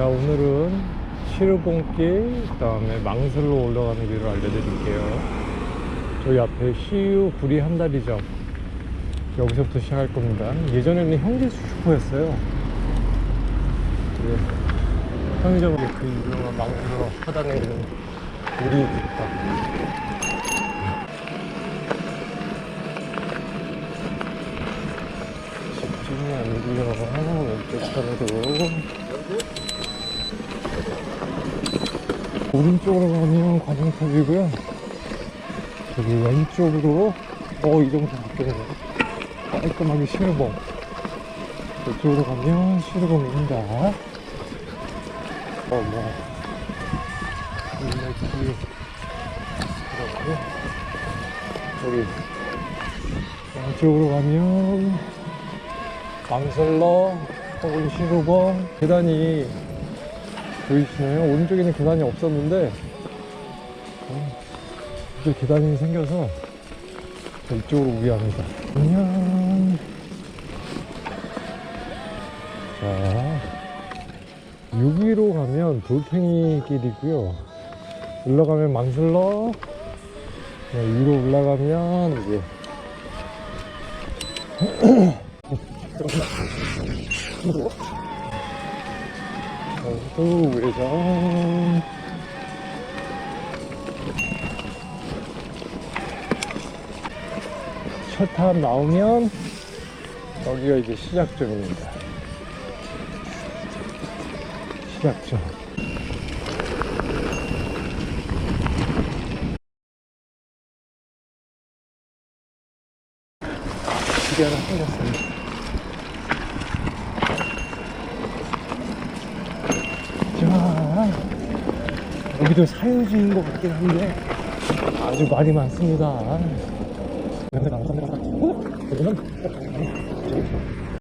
자 오늘은 시르봉길 그 다음에 망설로 올라가는 길을 알려드릴게요. 저희 앞에 CU 구리 한다리점. 여기서부터 시작할 겁니다. 예전에는 형제수 슈퍼였어요. 네. 편의점에 그 유명한 망설로 하단에 있는 우리 국밥 집중이 안 돼요 왼쪽 편으로 오른쪽으로 가면 관용탑이고요. 저기 왼쪽으로 어 이 정도 바뀌네요. 깔끔하게 신호봉. 이쪽으로 가면 신호봉입니다. 어머. 이렇게 그렇고 저기 왼쪽으로 가면 망설러 혹은 신호봉 계단이 보이시나요? 오른쪽에는 계단이 없었는데 어, 이제 계단이 생겨서 저 이쪽으로 오게 합니다. 안녕! 자 여기로 가면 돌팽이 길이고요. 올라가면 망슬러. 네, 위로 올라가면 이제 또 외장 첫탑 나오면 여기가 이제 시작점입니다. 시작점. 하나 생겼습니다 자, 여기도 사유지인 것 같긴 한데 아주 말이 많습니다.